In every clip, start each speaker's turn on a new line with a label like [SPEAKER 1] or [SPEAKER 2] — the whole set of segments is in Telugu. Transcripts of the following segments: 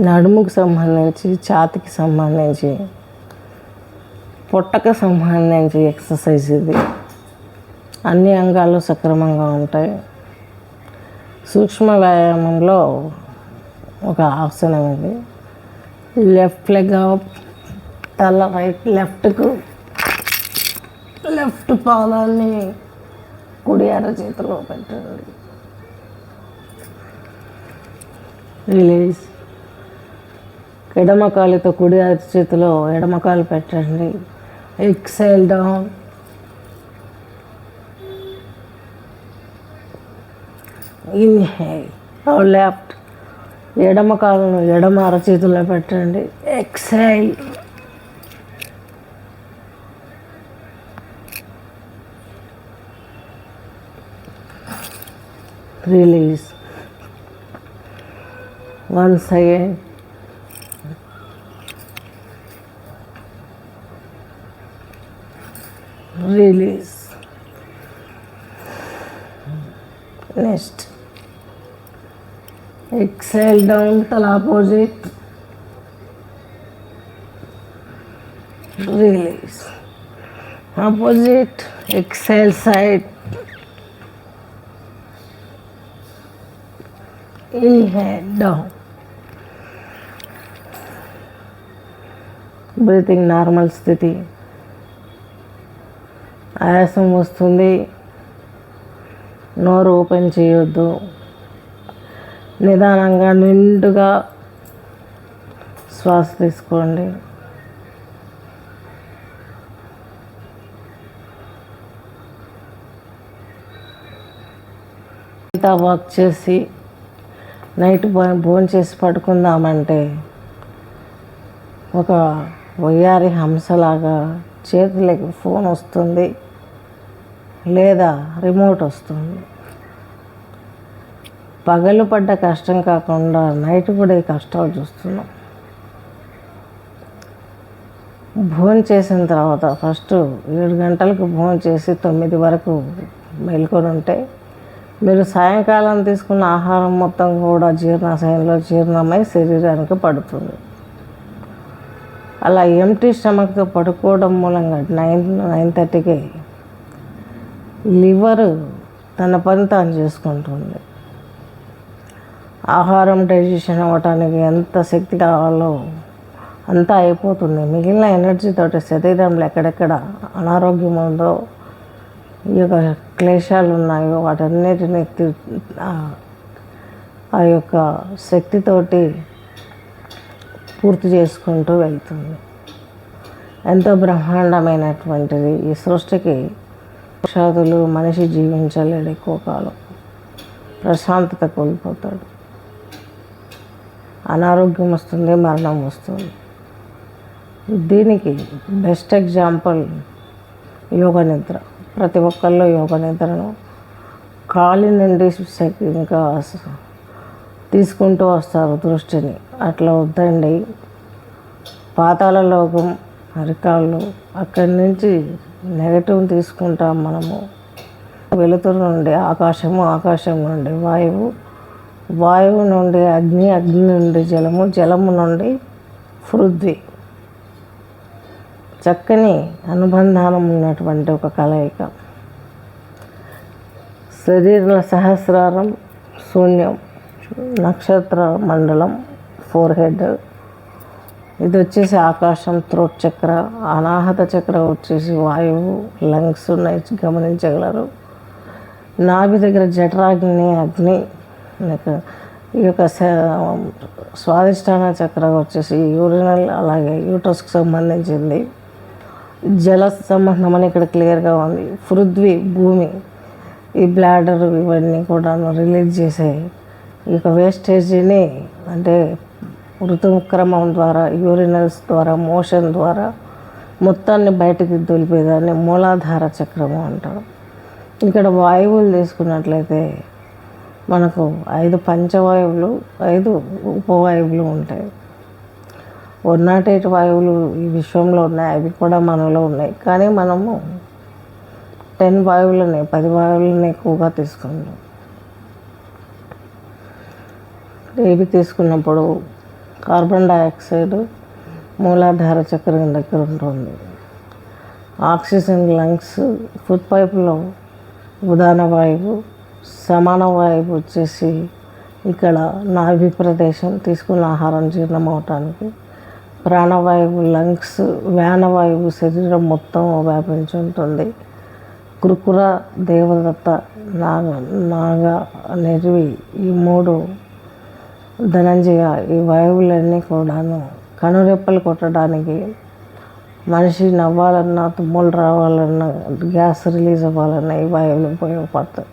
[SPEAKER 1] నడుముకు సంబంధించి ఛాతికి సంబంధించి పొట్టకు సంబంధించి ఎక్సర్సైజ్ ఇది. అన్ని అంగాలు సక్రమంగా ఉంటాయి. సూక్ష్మ వ్యాయామంలో ఒక ఆసనం ఇది. లెఫ్ట్ లెగ్ తల రైట్ లెఫ్ట్కు లెఫ్ట్ పాదాన్ని కుడి అర చేతిలో పెట్టండి. రిలీజ్ ఎడమ కాలుతో కుడి చేతిలో ఎడమ కాలు పెట్టండి. ఎక్సైల్ డౌన్ ఇన్హేల్ లెఫ్ట్ ఎడమ కాలును ఎడమ అరచేతిలో పెట్టండి. Exhale release once again release next exhale down to the opposite release opposite exhale side inhale down breathing normal స్థితి ఆయాసం వస్తుంది. నోరు ఓపెన్ చేయొద్దు. నిదానంగా నిండుగా శ్వాస తీసుకోండి. ఇంత వర్క్ చేసి నైట్ భోజనం చేసి పడుకుందామంటే ఒక వయ్యారి హంసలాగా చేతులకి ఫోన్ వస్తుంది. లేదా రిమోట్ వస్తుంది. పగలు పడ్డ కష్టం కాకుండా నైట్ పడే కష్టాలు చూస్తున్నాం. భోజనం చేసిన తర్వాత ఫస్ట్ ఏడు గంటలకు భోజనం చేసి తొమ్మిది వరకు మేల్కొని ఉంటే మీరు సాయంకాలం తీసుకున్న ఆహారం మొత్తం కూడా జీర్ణాశయంలో జీర్ణమై శరీరానికి పడుతుంది. అలా ఎంటీ స్టమక్తో పడుకోవడం మూలంగా నైన్ నైన్ థర్టీకి లివర్ తన పని తాను చేసుకుంటుంది. ఆహారం డైజెషన్ అవ్వటానికి ఎంత శక్తి కావాలో అంతా అయిపోతుంది. మిగిలిన ఎనర్జీతోటి శరీరంలో ఎక్కడెక్కడ అనారోగ్యం ఉందో ఈ యొక్క క్లేశాలు ఉన్నాయో వాటన్నిటిని ఆ- ఆ యొక్క శక్తితోటి పూర్తి చేసుకుంటూ వెళ్తుంది. ఎంతో బ్రహ్మాండమైనటువంటిది ఈ సృష్టికి. విషాదులు మనిషి జీవించలేడు ఎక్కువ కాలం ప్రశాంతత కోల్పోతాడు. అనారోగ్యం వస్తుంది మరణం వస్తుంది. దీనికి బెస్ట్ ఎగ్జాంపుల్ యోగ నిద్ర. ప్రతి ఒక్కళ్ళు యోగ నిద్రను కాలి నుండి ఇంకా తీసుకుంటూ వస్తారు దృష్టిని. అట్లా వద్దండి. పాతాళ లోకం అరికాళ్ళు అక్కడి నుంచి నెగటివ్ తీసుకుంటాం మనము. వెలుతురు నుండి ఆకాశము ఆకాశం నుండి వాయువు. వాయువు నుండి అగ్ని అగ్ని నుండి జలము జలము నుండి పృథ్వీ. చక్కని అనుబంధానం ఉన్నటువంటి ఒక కలయిక. శరీర సహస్రారం శూన్యం నక్షత్ర మండలం ఫోర్ హెడ్ ఇది వచ్చేసి ఆకాశం త్రోట్ చక్ర అనాహత చక్ర వచ్చేసి వాయువు లంగ్స్ ఉన్నాయి గమనించగలరు. నాభి దగ్గర జఠరాగ్ని అగ్ని ఈ యొక్క స్వాదిష్టాన చక్ర వచ్చేసి యూరినల్ అలాగే యూటస్కి సంబంధించింది. జల సంబంధం అని ఇక్కడ క్లియర్గా ఉంది. పృథ్వీ భూమి ఈ బ్లాడర్ ఇవన్నీ కూడా రిలీజ్ చేసే ఈ యొక్క వేస్టేజీని అంటే ఋతుక్రమం ద్వారా యూరినల్స్ ద్వారా మోషన్ ద్వారా మొత్తాన్ని బయటకి దొలిపేదాన్ని మూలాధార చక్రము అంటారు. ఇక్కడ వాయువులు తీసుకున్నట్లయితే మనకు ఐదు పంచవాయువులు ఐదు ఉపవాయువులు ఉంటాయి. వన్ నాట్ ఎయిట్ వాయువులు ఈ విశ్వంలో ఉన్నాయి అవి కూడా మనలో ఉన్నాయి. కానీ మనము టెన్ వాయువులని పది వాయువులని ఎక్కువగా తీసుకుంటాం. ఏవి తీసుకున్నప్పుడు కార్బన్ డైఆక్సైడ్ మూలాధార చక్రం దగ్గర ఉంటుంది. ఆక్సిజన్ లంగ్స్ ఫుడ్ పైపులో ఉదాన వాయువు సమాన వాయువు వచ్చేసి ఇక్కడ నాభి ప్రదేశం తీసుకున్న ఆహారం జీర్ణం అవటానికి ప్రాణవాయువు లంగ్స్ వ్యానవాయువు శరీరం మొత్తం వ్యాపించి ఉంటుంది. కురుకుర దేవదత్త నాగ నాగ నెరివి ఈ మూడు ధనంజయ ఈ వాయువులన్నీ కూడాను కనురెప్పలు కొట్టడానికి మనిషి నవ్వాలన్నా తుమ్ములు రావాలన్నా గ్యాస్ రిలీజ్ అవ్వాలన్నా ఈ వాయువులు ఉపయోగపడతాయి.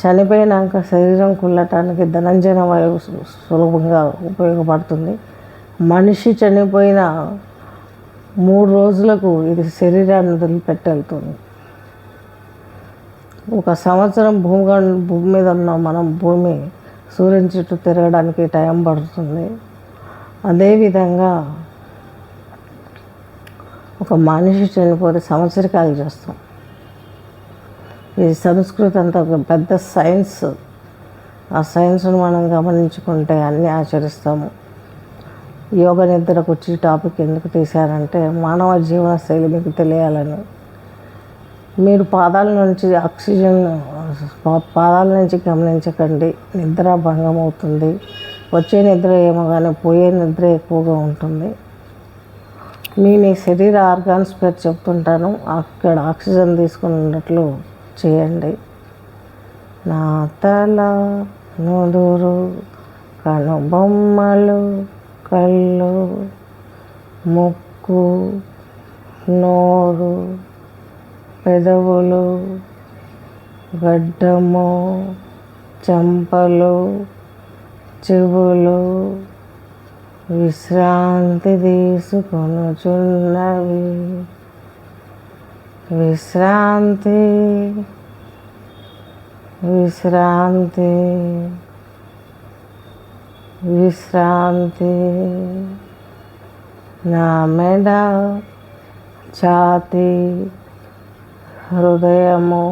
[SPEAKER 1] చనిపోయినాక శరీరం కుళ్ళటానికి ధనంజన వాయువు సులభంగా ఉపయోగపడుతుంది. మనిషి చనిపోయిన మూడు రోజులకు ఇది శరీరాన్ని వదిలిపెట్టెళ్తుంది. ఒక సంవత్సరం భూమి భూమి మీద ఉన్న మనం భూమి సూర్యుని చుట్టూ తిరగడానికి టైం పడుతుంది. అదేవిధంగా ఒక మనిషి చనిపోతే సంవత్సరకాలు చేస్తాం. ఇది సంస్కృతి అంతా ఒక పెద్ద సైన్స్. ఆ సైన్స్ను మనం గమనించుకుంటే అన్నీ ఆచరిస్తాము. యోగ నిద్రకు వచ్చి టాపిక్ ఎందుకు తీశారంటే మానవ జీవన శైలి మీకు తెలియాలని. మీరు పాదాల నుంచి ఆక్సిజన్ పాదాల నుంచి గమనించకండి. నిద్ర భంగం అవుతుంది వచ్చే నిద్ర ఏమో కానీ పోయే నిద్ర ఎక్కువగా ఉంటుంది. మీ మీ శరీర ఆర్గాన్స్ పేరు చెప్తుంటాను. అక్కడ ఆక్సిజన్ తీసుకుని ఉన్నట్లు చేయండి. నా తల నుదురు కనుబొమ్మలు కళ్ళు ముక్కు నోరు పెదవులు గడ్డము చెంపలు చెవులు విశ్రాంతి తీసుకొనుచున్నవి. విశ్రాంతి విశ్రాంతి విశ్రాంతి. నా మెడ ఛాతి హృదయము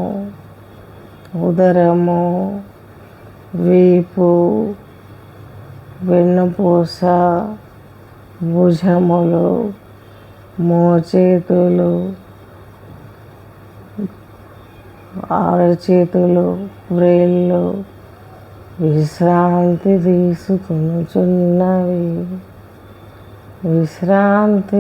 [SPEAKER 1] ఉదరము వీపు వెన్నుపూస భుజములు మోచేతులు ఆరచేతులు వ్రేళ్ళు విశ్రాంతి తీసుకునుచున్నవి. విశ్రాంతి